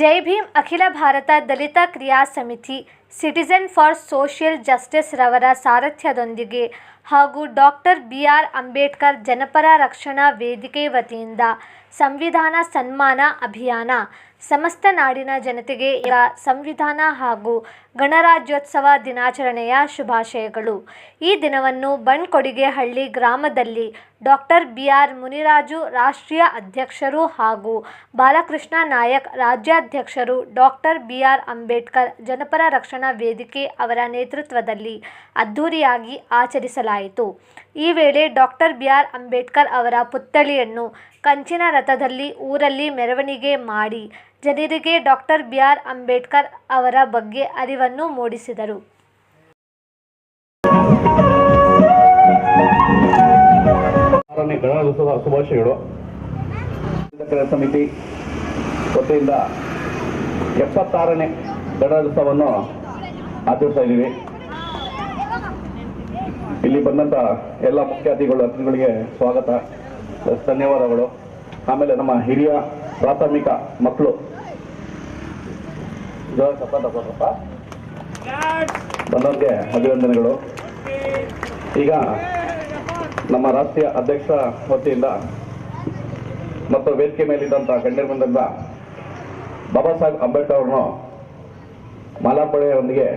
ಜೈ ಭೀಮ್ ಅಖಿಲ ಭಾರತ ದಲಿತ ಕ್ರಿಯಾ ಸಮಿತಿ ಸಿಟಿಜನ್ ಫಾರ್ ಸೋಷಿಯಲ್ ಜಸ್ಟಿಸ್ ರವರ ಸಾರಥ್ಯದೊಂದಿಗೆ ಹಾಗೂ ಡಾಕ್ಟರ್ ಬಿ ಆರ್ ಅಂಬೇಡ್ಕರ್ ಜನಪರ ರಕ್ಷಣಾ ವೇದಿಕೆ ವತಿಯಿಂದ ಸಂವಿಧಾನ ಸನ್ಮಾನ ಅಭಿಯಾನ. ಸಮಸ್ತ ನಾಡಿನ ಜನತೆಗೆ ಈಗ ಸಂವಿಧಾನ ಹಾಗೂ ಗಣರಾಜ್ಯೋತ್ಸವ ದಿನಾಚರಣೆಯ ಶುಭಾಶಯಗಳು. ಈ ದಿನವನ್ನು ಬಣ್ಕೊಡಿಗೆಹಳ್ಳಿ ಗ್ರಾಮದಲ್ಲಿ ಡಾಕ್ಟರ್ ಬಿ ಆರ್ ಮುನಿರಾಜು ರಾಷ್ಟ್ರೀಯ ಅಧ್ಯಕ್ಷರು ಹಾಗೂ ಬಾಲಕೃಷ್ಣ ನಾಯಕ್ ರಾಜ್ಯಾಧ್ಯಕ್ಷರು ಡಾಕ್ಟರ್ ಬಿ ಆರ್ ಅಂಬೇಡ್ಕರ್ ಜನಪರ ರಕ್ಷಣಾ ವೇದಿಕೆ ಅವರ ನೇತೃತ್ವದಲ್ಲಿ ಅದ್ಧೂರಿಯಾಗಿ ಆಚರಿಸಲಾಯಿತು. ಈ ವೇಳೆ ಡಾಕ್ಟರ್ ಬಿ ಆರ್ ಅಂಬೇಡ್ಕರ್ ಅವರ ಪುತ್ಥಳಿಯನ್ನು ಕಂಚಿನ ರಥದಲ್ಲಿ ಊರಲ್ಲಿ ಮೆರವಣಿಗೆ ಮಾಡಿ ಜನರಿಗೆ ಡಾಕ್ಟರ್ ಬಿ ಆರ್ ಅಂಬೇಡ್ಕರ್ ಅವರ ಬಗ್ಗೆ ಅರಿವನ್ನು ಮೂಡಿಸಿದರು. ಗಣರಾಜ್ಯೋತ್ಸವ ಶುಭಾಶಯಗಳು. ಸಮಿತಿ ವತಿಯಿಂದ ಎಪ್ಪತ್ತಾರನೇ ಗಣರಾಜ್ಯೋತ್ಸವವನ್ನು ಆಚರಿಸ್ತಾ ಇದ್ದೀವಿ. ಇಲ್ಲಿ ಬಂದಂತ ಎಲ್ಲ ಮುಖ್ಯ ಅತಿಥಿಗಳು ಅತಿಥಿಗಳಿಗೆ ಸ್ವಾಗತ. ಧನ್ಯವಾದಗಳು. ಆಮೇಲೆ ನಮ್ಮ ಹಿರಿಯ ಪ್ರಾಥಮಿಕ ಮಕ್ಕಳು. ಬಂದವ್ರಿಗೆ ಅಭಿನಂದನೆಗಳು. ಈಗ ನಮ್ಮ ರಾಷ್ಟ್ರೀಯ ಅಧ್ಯಕ್ಷ ವತಿಯಿಂದ ಮತ್ತು ವೇದಿಕೆ ಮೇಲಿದ್ದಂಥ ಗಣ್ಯರ ಬಂದಂತ ಬಾಬಾ ಸಾಹೇಬ್ ಅಂಬೇಡ್ಕರ್ ಅವರನ್ನು ಮಾಲಾರ್ಪಣೆಯೊಂದಿಗೆ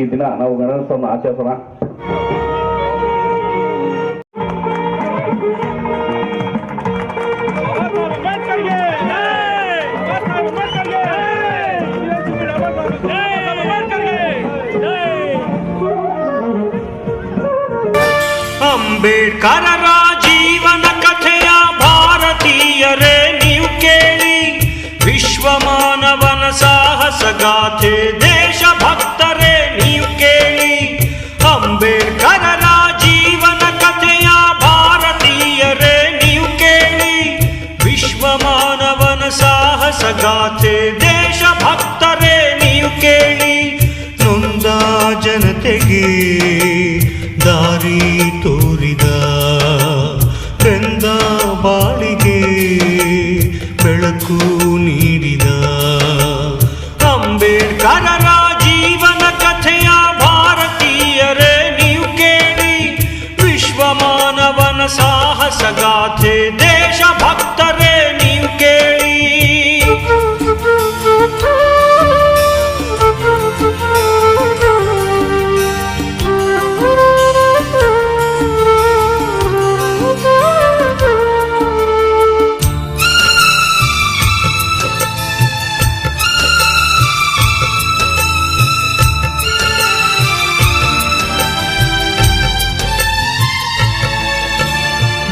ಈ ದಿನ ನಾವು ಗಣರಾಜ್ಯೋತ್ಸವವನ್ನು ಆಚರಿಸೋಣ. ಅಂಬೇಡ್ಕರರ ಅಂಬೇಡ್ಕರರ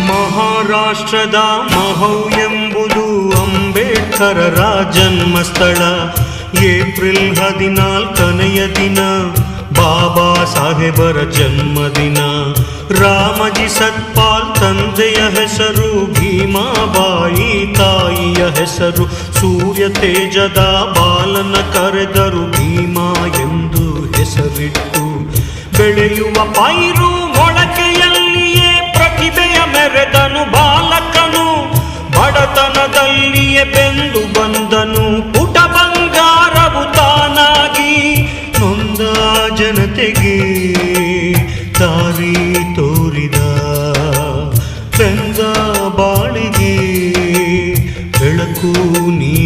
ಮಹಾರಾಷ್ಟ್ರದ ಮಹೌ ಎಂಬುದು ಅಂಬೇಡ್ಕರರ ಜನ್ಮಸ್ಥಳ ಏಪ್ರಿಲ್ ಹದಿನಾಲ್ಕನೆಯ ದಿನ ಬಾಬಾ ಸಾಹೇಬರ ಜನ್ಮದಿನ. ರಾಮಜಿ ಸತ್ಪಾಲ್ ತಂದೆಯ ಹೆಸರು, ಭೀಮಾಬಾಯಿ ತಾಯಿಯ ಹೆಸರು, ಸೂರ್ಯ ತೇಜದ ಬಾಲನ ಕರೆದರು ಭೀಮಾ ಎಂದು ಹೆಸರಿಟ್ಟು. ಬೆಳೆಯುವ ಪೈರು ಮೆರೆದನು ಬಾಲಕನು, ಬಡತನದಲ್ಲಿಯೇ ಬೆಂದು ಬಂದನು. ಪುಟ ಬಂಗಾರವು ತಾನಾಗಿ ನೊಂದ ಜನತೆಗೆ ದಾರಿ ತೋರಿದ. ಬೆಂದ ಬಾಳಿಗೆ ಬೆಳಕು ನೀಡಿದ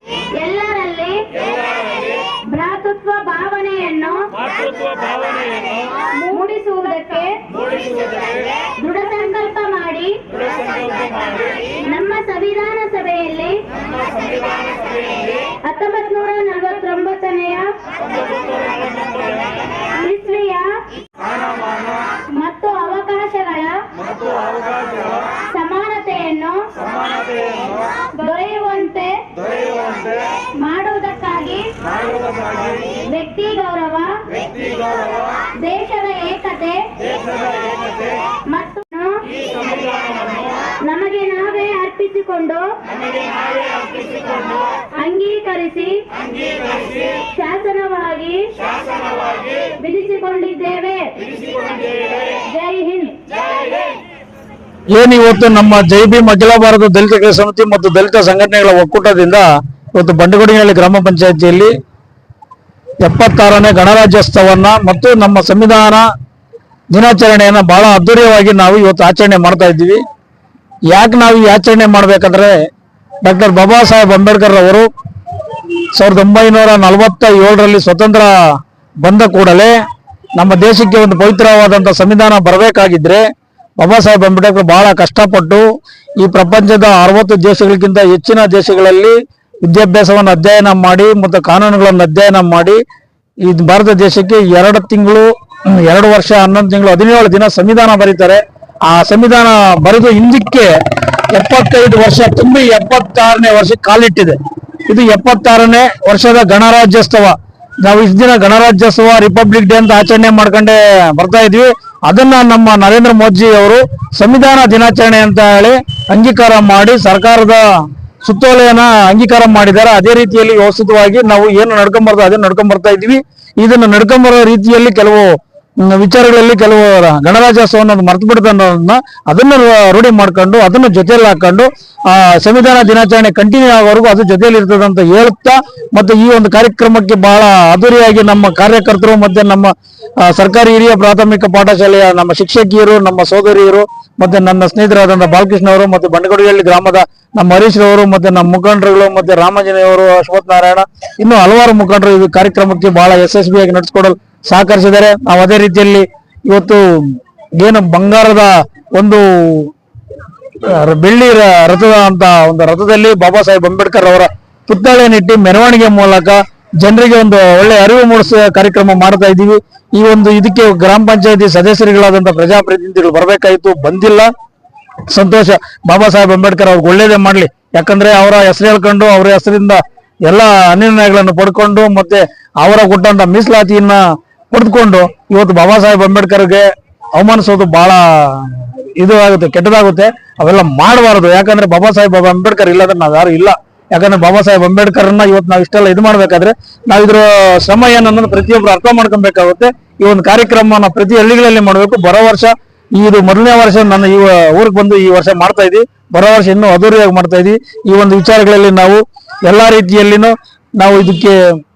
ಮೂಡಿಸುವುದಕ್ಕೆ ದೃಢ ಸಂಕಲ್ಪ ಮಾಡಿ ಸಂವಿಧಾನ ಸಭೆಯಲ್ಲಿ ಹತ್ತೊಂಬತ್ ನೂರ ನಲವತ್ತೊಂಬತ್ತನೆಯ ಇಸ್ವಿಯ ಮತ್ತು ಅವಕಾಶಗಳ ಸಮಾನತೆಯನ್ನು ದೊರೆಯುವಂತೆ ಮಾಡುವುದಕ್ಕಾಗಿ ವ್ಯಕ್ತಿ ದೇಶದ ಏಕತೆ ಮತ್ತು ನಮಗೆ ನಾವೇ ಅರ್ಪಿಸಿಕೊಂಡು ಅಂಗೀಕರಿಸಿ ಶಾಸನವಾಗಿ ವಿಧಿಸಿಕೊಂಡಿದ್ದೇವೆ ಜೈ ಹಿಂದ್. ಏನು ಇವತ್ತು ನಮ್ಮ ಜೈ ಭೀಮ್ ಅಖಿಲ ಭಾರತ ದಲಿತ ಸಮಿತಿ ಮತ್ತು ದಲಿತ ಸಂಘಟನೆಗಳ ಒಕ್ಕೂಟದಿಂದ ಇವತ್ತು ಬಂಡಗೋಡಿನಹಳ್ಳಿ ಗ್ರಾಮ ಪಂಚಾಯಿತಿಯಲ್ಲಿ ಎಪ್ಪತ್ತಾರನೇ ಗಣರಾಜ್ಯೋತ್ಸವನ್ನ ಮತ್ತು ನಮ್ಮ ಸಂವಿಧಾನ ದಿನಾಚರಣೆಯನ್ನ ಬಹಳ ಅದ್ದೂರಿಯವಾಗಿ ನಾವು ಇವತ್ತು ಆಚರಣೆ ಮಾಡ್ತಾ ಇದ್ದೀವಿ. ಯಾಕೆ ನಾವು ಈ ಆಚರಣೆ ಮಾಡ್ಬೇಕಂದ್ರೆ ಡಾಕ್ಟರ್ ಬಾಬಾ ಸಾಹೇಬ್ ಅಂಬೇಡ್ಕರ್ ಅವರು ಸಾವಿರದ ಒಂಬೈನೂರ ನಲವತ್ತ ಏಳರಲ್ಲಿ ಸ್ವತಂತ್ರ ಬಂದ ಕೂಡಲೇ ನಮ್ಮ ದೇಶಕ್ಕೆ ಒಂದು ಪವಿತ್ರವಾದಂಥ ಸಂವಿಧಾನ ಬರಬೇಕಾಗಿದ್ರೆ ಬಾಬಾ ಸಾಹೇಬ್ ಅಂಬೇಡ್ಕರ್ ಬಹಳ ಕಷ್ಟಪಟ್ಟು ಈ ಪ್ರಪಂಚದ ಅರವತ್ತು ದೇಶಗಳಿಗಿಂತ ಹೆಚ್ಚಿನ ದೇಶಗಳಲ್ಲಿ ವಿದ್ಯಾಭ್ಯಾಸವನ್ನು ಅಧ್ಯಯನ ಮಾಡಿ ಮತ್ತು ಕಾನೂನುಗಳನ್ನು ಅಧ್ಯಯನ ಮಾಡಿ ಈ ಭಾರತ ದೇಶಕ್ಕೆ ಎರಡು ತಿಂಗಳು ಎರಡು ವರ್ಷ, ಹನ್ನೊಂದು ತಿಂಗಳು, ಹದಿನೇಳು ದಿನ ಸಂವಿಧಾನ ಬರೀತಾರೆ. ಆ ಸಂವಿಧಾನ ಬರೆದು ಹಿಂದಕ್ಕೆ ಎಪ್ಪತ್ತೈದು ವರ್ಷ, ತುಂಬಿ ಎಪ್ಪತ್ತಾರನೇ ವರ್ಷ ಕಾಲಿಟ್ಟಿದೆ. ಇದು ಎಪ್ಪತ್ತಾರನೇ ವರ್ಷದ ಗಣರಾಜ್ಯೋತ್ಸವ. ನಾವು ಇಷ್ಟು ದಿನ ಗಣರಾಜ್ಯೋತ್ಸವ, ರಿಪಬ್ಲಿಕ್ ಡೇ ಅಂತ ಆಚರಣೆ ಮಾಡ್ಕೊಂಡೆ ಬರ್ತಾ ಇದ್ವಿ. ಅದನ್ನ ನಮ್ಮ ನರೇಂದ್ರ ಮೋದಿ ಅವರು ಸಂವಿಧಾನ ದಿನಾಚರಣೆ ಅಂತ ಹೇಳಿ ಅಂಗೀಕಾರ ಮಾಡಿ ಸರ್ಕಾರದ ಸುತ್ತೋಲೆಯನ್ನ ಅಂಗೀಕಾರ ಮಾಡಿದ್ದಾರೆ ಅದೇ ರೀತಿಯಲ್ಲಿ ವ್ಯವಸ್ಥಿತವಾಗಿ ನಾವು ಏನು ನಡ್ಕೊಂಡ್ ಅದೇ ನಡ್ಕೊಂಬರ್ತಾ ನಡ್ಕೊಂಡ್ ಬರ್ತಾ ನಡ್ಕೊಂಬರೋ ಇದನ್ನ ನಡ್ಕೊಂಡ್ ಬರೋ ರೀತಿಯಲ್ಲಿ ಕೆಲವು ವಿಚಾರಗಳಲ್ಲಿ ಕೆಲವು ಗಣರಾಜ್ಯೋತ್ಸವವನ್ನು ಮರ್ತು ಬಿಡ್ತಾನ ಅದನ್ನ ರೂಢಿ ಮಾಡ್ಕೊಂಡು, ಅದನ್ನ ಜೊತೆಯಲ್ಲಿ ಹಾಕೊಂಡು, ಆ, ಸಂವಿಧಾನ ದಿನಾಚರಣೆ ಕಂಟಿನ್ಯೂ ಆಗೋವರೆಗೂ ಅದು ಜೊತೆಯಲ್ಲಿ ಇರ್ತದೆ ಅಂತ ಹೇಳುತ್ತಾ, ಮತ್ತೆ ಈ ಒಂದು ಕಾರ್ಯಕ್ರಮಕ್ಕೆ ಬಹಳ ಅದ್ದೂರಿಯಾಗಿ ನಮ್ಮ ಕಾರ್ಯಕರ್ತರು ಮತ್ತೆ ನಮ್ಮ ಸರ್ಕಾರಿ ಹಿರಿಯ ಪ್ರಾಥಮಿಕ ಪಾಠಶಾಲೆಯ ನಮ್ಮ ಶಿಕ್ಷಕಿಯರು, ನಮ್ಮ ಸೋದರಿಯರು, ಮತ್ತೆ ನನ್ನ ಸ್ನೇಹಿತರಾದಂತಹ ಬಾಲಕೃಷ್ಣ ಅವರು, ಮತ್ತೆ ಬಂಡಗಡಿಯಲ್ಲಿ ಗ್ರಾಮದ ನಮ್ಮ ಹರೀಶ್ ರವರು, ಮತ್ತೆ ನಮ್ಮ ಮುಖಂಡರುಗಳು, ಮತ್ತೆ ರಾಮಾಂಜನೇಯವರು ಅಶ್ವಥ್ ನಾರಾಯಣ, ಇನ್ನು ಹಲವಾರು ಮುಖಂಡರು ಈ ಕಾರ್ಯಕ್ರಮಕ್ಕೆ ಬಹಳ ಯಶಸ್ವಿಯಾಗಿ ನಡೆಸಿಕೊಡಲು ಸಹಕರಿಸಿದ್ದಾರೆ ನಾವು ಅದೇ ರೀತಿಯಲ್ಲಿ ಇವತ್ತು ಏನು ಬಂಗಾರದ ಒಂದು ಬೆಳ್ಳಿ ರಥದ ಅಂತ ಒಂದು ರಥದಲ್ಲಿ ಬಾಬಾ ಸಾಹೇಬ್ ಅಂಬೇಡ್ಕರ್ ಅವರ ಪುತ್ಥಳಿಯನ್ನಿಟ್ಟು ಮೆರವಣಿಗೆ ಮೂಲಕ ಜನರಿಗೆ ಒಂದು ಒಳ್ಳೆ ಅರಿವು ಮೂಡಿಸುವ ಕಾರ್ಯಕ್ರಮ ಮಾಡ್ತಾ ಇದ್ದೀವಿ. ಈ ಒಂದು ಇದಕ್ಕೆ ಗ್ರಾಮ ಪಂಚಾಯತಿ ಸದಸ್ಯರುಗಳಾದಂತ ಪ್ರಜಾಪ್ರತಿನಿಧಿಗಳು ಬರಬೇಕಾಯಿತು, ಬಂದಿಲ್ಲ. ಸಂತೋಷ. ಬಾಬಾ ಸಾಹೇಬ್ ಅಂಬೇಡ್ಕರ್ ಅವ್ರಿಗೆ ಒಳ್ಳೇದೇ ಮಾಡ್ಲಿ. ಯಾಕಂದ್ರೆ ಅವರ ಹೆಸರು ಹೇಳ್ಕೊಂಡು ಅವರ ಹೆಸರಿಂದ ಎಲ್ಲ ಅನಿರ್ಣಯಗಳನ್ನು ಪಡ್ಕೊಂಡು ಮತ್ತೆ ಅವರ ಕೊಟ್ಟಂತ ಮೀಸಲಾತಿಯನ್ನ ಪಡೆದುಕೊಂಡು ಇವತ್ತು ಬಾಬಾ ಸಾಹೇಬ್ ಅಂಬೇಡ್ಕರ್ಗೆ ಅವಮಾನಿಸೋದು ಬಹಳ ಇದು ಆಗುತ್ತೆ, ಕೆಟ್ಟದಾಗುತ್ತೆ. ಅವೆಲ್ಲ ಮಾಡಬಾರದು. ಯಾಕಂದ್ರೆ ಬಾಬಾ ಸಾಹೇಬ್ ಬಾಬಾ ಅಂಬೇಡ್ಕರ್ ಇಲ್ಲದ್ರೆ ನಾವ್ ಯಾರು ಇಲ್ಲ. ಯಾಕಂದ್ರೆ ಬಾಬಾ ಸಾಹೇಬ್ ಅಂಬೇಡ್ಕರ್ನ ಇವತ್ತು ನಾವು ಇಷ್ಟೆಲ್ಲ ಇದು ಮಾಡ್ಬೇಕಾದ್ರೆ ನಾವು ಇದ್ರ ಶ್ರಮ ಏನನ್ನೋದು ಪ್ರತಿಯೊಬ್ರು ಅರ್ಥ ಮಾಡ್ಕೊಬೇಕಾಗುತ್ತೆ. ಈ ಒಂದು ಕಾರ್ಯಕ್ರಮನ ಪ್ರತಿ ಹಳ್ಳಿಗಳಲ್ಲಿ ಮಾಡಬೇಕು. ಬರೋ ವರ್ಷ ಇದು ಮೊದಲನೇ ವರ್ಷ ನನ್ನ ಈ ಊರಿಗೆ ಬಂದು ಈ ವರ್ಷ ಮಾಡ್ತಾ ಇದ್ದೀವಿ ಬರೋ ವರ್ಷ ಇನ್ನೂ ಅದ್ದೂರಿಯಾಗಿ ಮಾಡ್ತಾ ಇದ್ದೀವಿ ಈ ಒಂದು ವಿಚಾರಗಳಲ್ಲಿ ನಾವು ಎಲ್ಲಾ ರೀತಿಯಲ್ಲಿನೂ ನಾವು ಇದಕ್ಕೆ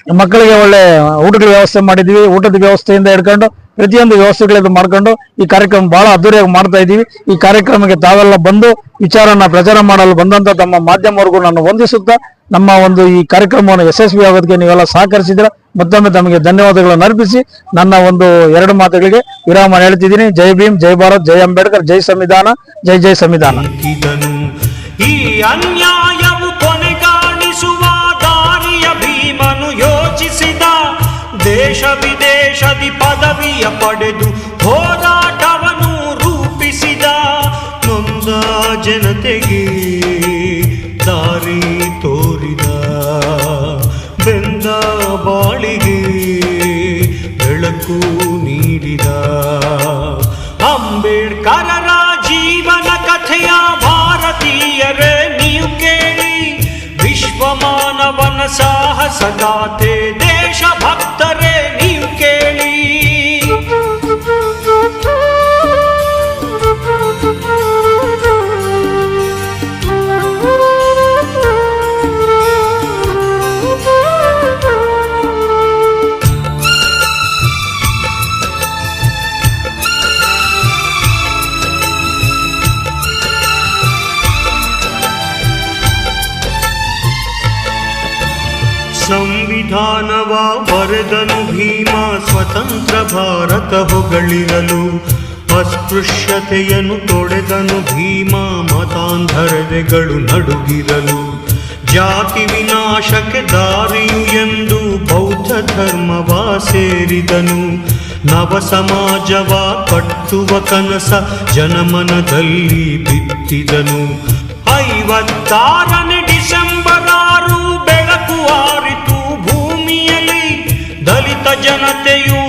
ಮಕ್ಕಳಿಗೆ ಒಳ್ಳೆ ಊಟಗಳ ವ್ಯವಸ್ಥೆ ಮಾಡಿದೀವಿ ಊಟದ ವ್ಯವಸ್ಥೆಯಿಂದ ಹಿಡ್ಕೊಂಡು ಪ್ರತಿಯೊಂದು ವ್ಯವಸ್ಥೆಗಳಿಂದ ಮಾಡ್ಕೊಂಡು ಈ ಕಾರ್ಯಕ್ರಮ ಬಹಳ ಅದ್ದೂರಿಯಾಗಿ ಮಾಡ್ತಾ ಇದ್ದೀವಿ. ಈ ಕಾರ್ಯಕ್ರಮಕ್ಕೆ ತಾವೆಲ್ಲ ಬಂದು ವಿಚಾರನ ಪ್ರಚಾರ ಮಾಡಲು ಬಂದಂತ ತಮ್ಮ ಮಾಧ್ಯಮವರೆಗೂ ನಾನು ವಂದಿಸುತ್ತಾ, ನಮ್ಮ ಒಂದು ಈ ಕಾರ್ಯಕ್ರಮವನ್ನು ಯಶಸ್ವಿ ಆಗೋದಕ್ಕೆ ನೀವೆಲ್ಲ ಸಹಕರಿಸಿದ್ರೆ ಮತ್ತೊಮ್ಮೆ ತಮಗೆ ಧನ್ಯವಾದಗಳನ್ನು ಅರ್ಪಿಸಿ, ನನ್ನ ಒಂದು ಎರಡು ಮಾತುಗಳಿಗೆ ವಿರಾಮ ಹೇಳ್ತಿದ್ದೀನಿ. ಜೈ ಭೀಮ್, ಜೈ ಭಾರತ್, ಜೈ ಅಂಬೇಡ್ಕರ್, ಜೈ ಸಂವಿಧಾನ, ಜೈ ಜೈ ಸಂವಿಧಾನ. ದೇಶ ವಿದೇಶದಿ ಪದವಿಯ ಪಡೆದು ಹೋರಾಟವನ್ನು ರೂಪಿಸಿದ ನೊಂದ ಜನತೆಗೆ ದಾರಿ ತೋರಿದ ಬೆಂದ ಬಾಳಿಗೆ ಬೆಳಕು ನೀಡಿದ ಅಂಬೇಡ್ಕರರ ಜೀವನ ಕಥೆಯ ಭಾರತೀಯರೇ, ನೀವು ಕೇಳಿ ವಿಶ್ವಮಾನವನ ಸಾಹಸ ಗಾಥೆ ದೇಶ ಬರೆದನು ಭೀಮ ಸ್ವತಂತ್ರ ಭಾರತ ಹೊಗಳಿರಲು. ಅಸ್ಪೃಶ್ಯತೆಯನ್ನು ತೊಡೆದನು ಭೀಮ ಮತಾಂಧರದೆಗಳು ನಡುಗಿರಲು. ಜಾತಿ ವಿನಾಶಕ್ಕೆ ದಾರಿಯು ಎಂದು ಬೌದ್ಧ ಧರ್ಮವ ಸೇರಿದನು. ನವ ಸಮಾಜವ ಕಟ್ಟುವ ಕನಸ ಜನಮನದಲ್ಲಿ ಬಿತ್ತಿದನು. ಐವತ್ತಾರನೇ ಡಿಸೆಂಬರ್ ಜನತೆಯು